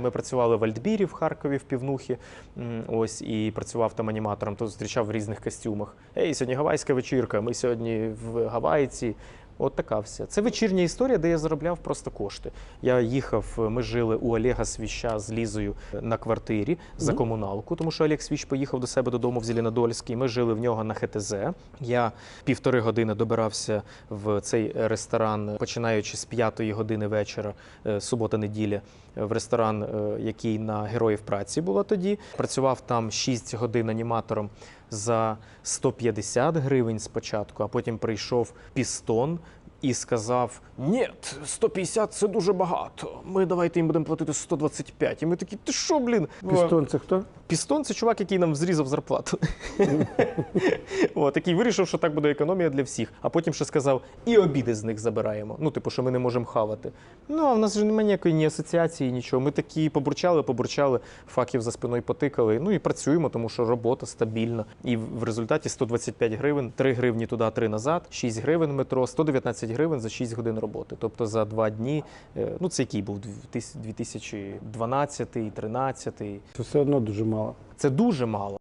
ми працювали в Альтбірі в Харкові в півнухі. Ось і працював там аніматором, то зустрічав в різних костюмах. Ей, сьогодні гавайська вечірка. Ми сьогодні в Гавайці. От така вся. Це вечірня історія, де я заробляв просто кошти. Я їхав, ми жили у Олега Свіща з Лізою на квартирі за комуналку, тому що Олег Свіч поїхав до себе додому в Зеленодольський. Ми жили в нього на ХТЗ. Я півтори години добирався в цей ресторан, починаючи з п'ятої години вечора, е, субота-неділя, е, в ресторан, е, який на Героїв праці було тоді. Працював там 6 годин аніматором за 150 гривень спочатку, а потім прийшов пістон. І сказав: ні, 150 це дуже багато. Ми давайте їм будемо платити 125. І ми такі, ти що, блін? Пістон це хто? Пістон це чувак, який нам зрізав зарплату. От, який вирішив, що так буде економія для всіх. А потім ще сказав, і обіди з них забираємо. Ну, типу, що ми не можемо хавати. Ну, а в нас же немає ніякої ні асоціації, нічого. Ми такі побурчали, побурчали, факів за спиною потикали. Ну і працюємо, тому що робота стабільна. І в в результаті 125 гривень, 3 гривні туди, 3 назад, 6 гривень метро, 119 гривень за 6 годин роботи. Тобто за 2 дні, е, ну це який був 2012, 2013. Це все одно дуже мало. Це дуже мало.